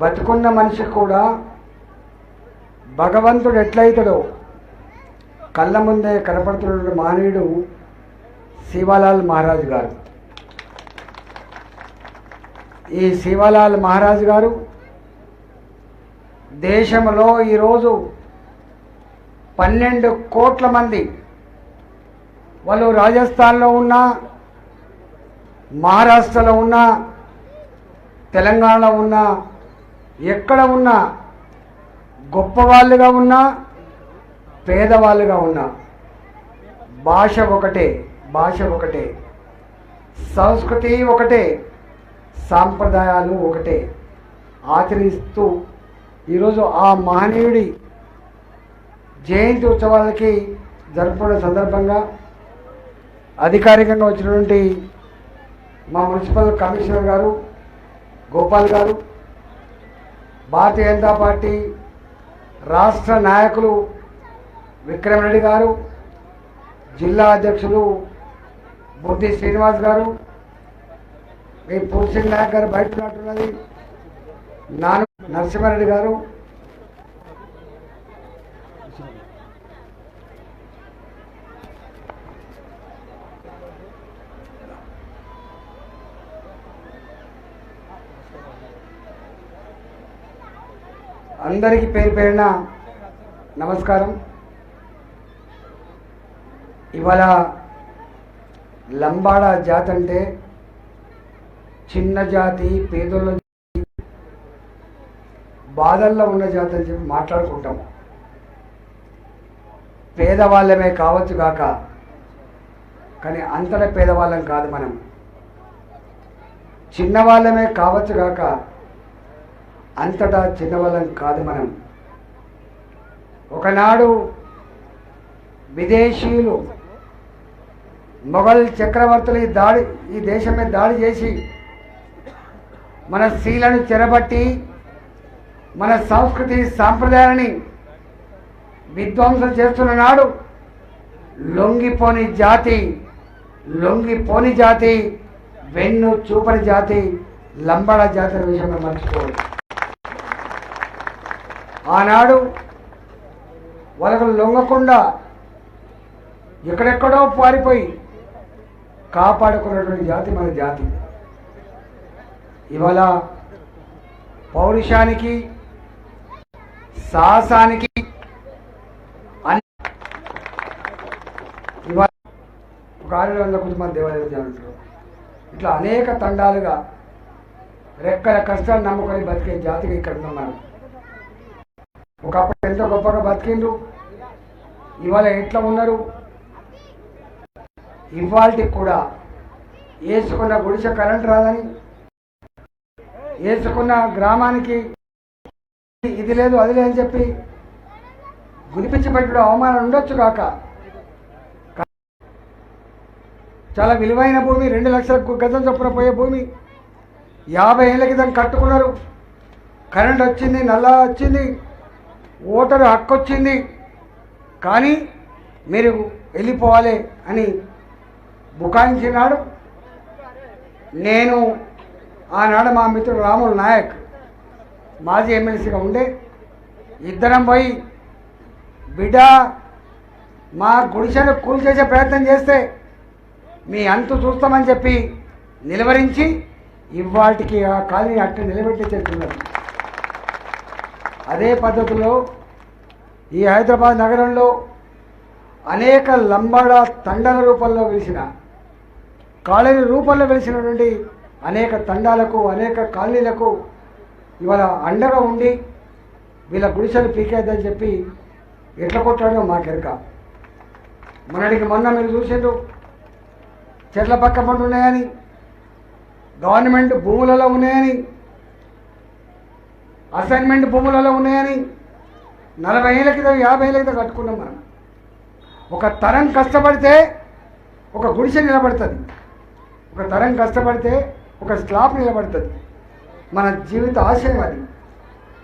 బతుకున్న మనిషి కూడా భగవంతుడు ఎట్లయితాడో కళ్ళ ముందే కనపడుతున్న మానవుడు శివలాల్ మహారాజు గారు. ఈ శివలాల్ మహారాజు గారు దేశంలో ఈరోజు పన్నెండు కోట్ల మంది వాళ్ళు రాజస్థాన్లో ఉన్న మహారాష్ట్రలో ఉన్న తెలంగాణలో ఉన్న ఎక్కడ ఉన్నా గొప్పవాళ్ళుగా ఉన్నా పేదవాళ్ళుగా ఉన్నా భాష ఒకటే భాష ఒకటే సంస్కృతి ఒకటే సాంప్రదాయాలు ఒకటే. ఆచరిస్తూ ఈరోజు ఆ మహనీయుడి జయంతి ఉత్సవాలకి జరుపుకున్న సందర్భంగా అధికారికంగా వచ్చినటువంటి మా మున్సిపల్ కమిషనర్ గారు గోపాల్ గారు భారతీయ జనతా పార్టీ రాష్ట్ర నాయకులు విక్రమరెడ్డి గారు జిల్లా అధ్యక్షులు బుద్ధి శ్రీనివాస్ గారు మీ పూర్సింగ్ నాయక్ గారు బయట ఉన్నట్టున్నది నాను నరసింహారెడ్డి గారు అందరికీ పేరు పేరున నమస్కారం. ఇవాళ లంబాడ జాతి అంటే చిన్న జాతి పేదోళ్ళ జాతి, బాధల్లో ఉన్న జాతి అని చెప్పి మాట్లాడుకుంటాం. పేదవాళ్ళమే కావచ్చు కాక కానీ అంతటా పేదవాళ్ళం కాదు మనం. చిన్నవాళ్ళమే కావచ్చు కాక అంతటా చిన్నవాళ్ళం కాదు మనం. ఒకనాడు విదేశీయులు మొఘల్ చక్రవర్తులు ఈ దాడి ఈ దేశం మీద దాడి చేసి మన స్త్రీలను చెరబట్టి మన సంస్కృతి సాంప్రదాయాన్ని విధ్వంసం చేస్తున్న నాడు లొంగిపోని జాతి లొంగిపోని జాతి వెన్ను చూపని జాతి లంబడ జాతి విషయంలో మర్చిపోవాలి ఆనాడు వాళ్ళకు లొంగకుండా ఎక్కడెక్కడో పారిపోయి కాపాడుకున్నటువంటి జాతి మన జాతి. ఇవాళ పౌరుషానికి సాహసానికి ఇవాళ ఒక ఆరు వందల కొంతమంది దేవాలయం అంటారు ఇట్లా అనేక తండాలుగా రెక్కల కష్టాలు నమ్ముకొని బతికే జాతిగా ఇక్కడ ఉన్నాం ఒకప్పుడు ఎంతో గొప్పగా బతికిండ్రు? ఇవాళ ఎట్లా ఉన్నారు? ఇవాళకి కూడా వేసుకున్న గుడిసె కరెంట్ రాదని వేసుకున్న గ్రామానికి ఇది లేదు అది లేదని చెప్పి గురిపించి పెట్టడం అవమానం ఉండొచ్చు కాక. చాలా విలువైన భూమి రెండు లక్షల గజం చొప్పున పోయే భూమి. యాభై ఏళ్ళ క్రితం కట్టుకున్నారు. కరెంట్ వచ్చింది నల్లా వచ్చింది. ఓటరు హక్కు వచ్చింది కానీ మీరు వెళ్ళిపోవాలి అని బుకాయించినాడు. నేను ఆనాడు మా మిత్రుడు రాములు నాయక్ మాజీ ఎమ్మెల్సీగా ఉండే. ఇద్దరం పోయి బిడ్డ మా గుడిసెను కూలి చేసే ప్రయత్నం చేస్తే మీ అంతు చూస్తామని చెప్పి నిలవరించి ఇవాటికి ఆ కాలనీ అట్ట నిలబెట్టి చేస్తున్నారు అదే పద్ధతిలో ఈ హైదరాబాద్ నగరంలో అనేక లంబాడ తండాల రూపంలో వెలిసిన కాలనీ రూపంలో వెలిసినటువంటి అనేక తండాలకు అనేక కాలనీలకు ఇవాళ అండగా ఉండి వీళ్ళ గుడిసెలు పీకేద్దని చెప్పి ఎట్ల కొట్టాడో మాకెరక మొన్నటికి మొన్న మీరు చూసిండ్రు. చెట్ల పక్క పంట ఉన్నాయని గవర్నమెంట్ భూములలో ఉన్నాయని అసైన్మెంట్ భూములలో ఉన్నాయని నలభై ఏళ్ళ క్రితం యాభై ఏళ్ళ క్రితం కట్టుకున్నాం మనం. ఒక తరం కష్టపడితే ఒక గుడిసె నిలబడుతుంది. ఒక తరం కష్టపడితే ఒక స్లాబ్ నిలబడుతుంది. మన జీవిత ఆశయం అది.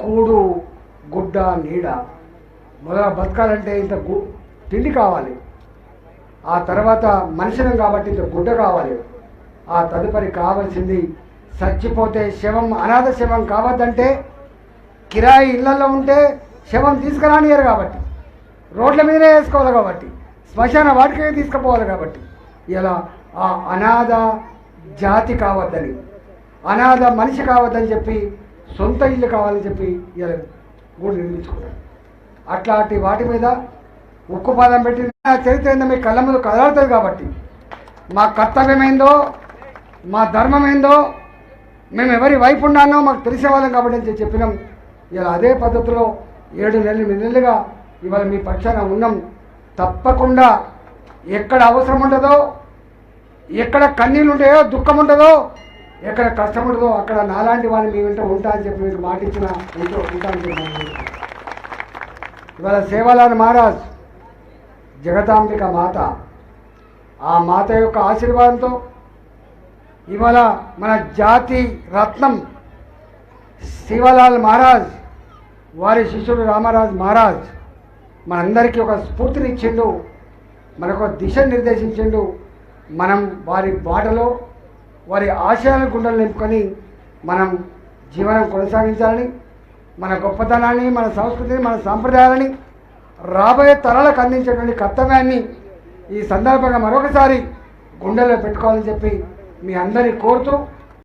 కూడు గుడ్డ నీడ మొదల బతకాలంటే ఇంత గు తిండి కావాలి. ఆ తర్వాత మనుషులం కాబట్టి ఇంత గుడ్డ కావాలి. ఆ తదుపరి కావాల్సింది చచ్చిపోతే శవం అనాథ శవం కావద్దంటే కిరాయి ఇళ్ళలో ఉంటే శవం తీసుకురానియరు కాబట్టి. రోడ్ల మీదనే వేసుకోవాలి కాబట్టి. శ్మశాన వాటికే తీసుకుపోవాలి కాబట్టి. ఇలా ఆ అనాథ జాతి కావద్దని అనాథ మనిషి కావద్దని చెప్పి సొంత ఇల్లు కావాలని చెప్పి ఇలా గుడి నిర్మించుకున్నారు అట్లాంటి వాటి మీద ఉక్కు పాదం పెట్టి చరిత్ర ఏందో మీ కళ్ళ ముందు కదలుతుంది కాబట్టి. మా కర్తవ్యమైందో మా ధర్మం ఏందో మేము ఎవరి వైపు ఉన్నానో మాకు తెలిసేవాళ్ళం కాబట్టి అని చెప్పి చెప్పినాం. ఇలా అదే పద్ధతిలో ఏడు నెలలు ఎనిమిది నెలలుగా ఇవాళ మీ పక్షాన ఉన్నాం. తప్పకుండా ఎక్కడ అవసరం ఉంటుందో ఎక్కడ కన్నీళ్ళు ఉంటాయో దుఃఖం ఉంటుందో ఎక్కడ కష్టం ఉంటుందో అక్కడ నాలాంటి వాళ్ళు మీ వెంట ఉంటా అని చెప్పి మీకు మాట ఇంట్లో ఉంటూ ఉంటా అని చెప్పి ఇవాళ సేవాలాల్ మహారాజ్ జగదాంబిక మాత ఆ మాత యొక్క ఆశీర్వాదంతో ఇవాళ మన జాతి రత్నం శివలాల్ మహారాజ్ వారి శిష్యుడు రామరాజ్ మహారాజ్ మనందరికీ ఒక స్ఫూర్తిని ఇచ్చిండు మనకు దిశ నిర్దేశించిండు. మనం వారి బాటలో వారి ఆశయాల గుండెలు నింపుకొని మనం జీవనం కొనసాగించాలని మన గొప్పతనాన్ని మన సంస్కృతిని మన సాంప్రదాయాలని రాబోయే తరాలకు అందించేటువంటి కర్తవ్యాన్ని ఈ సందర్భంగా మరొకసారి గుండెల్లో పెట్టుకోవాలని చెప్పి మీ అందరినీ కోరుతూ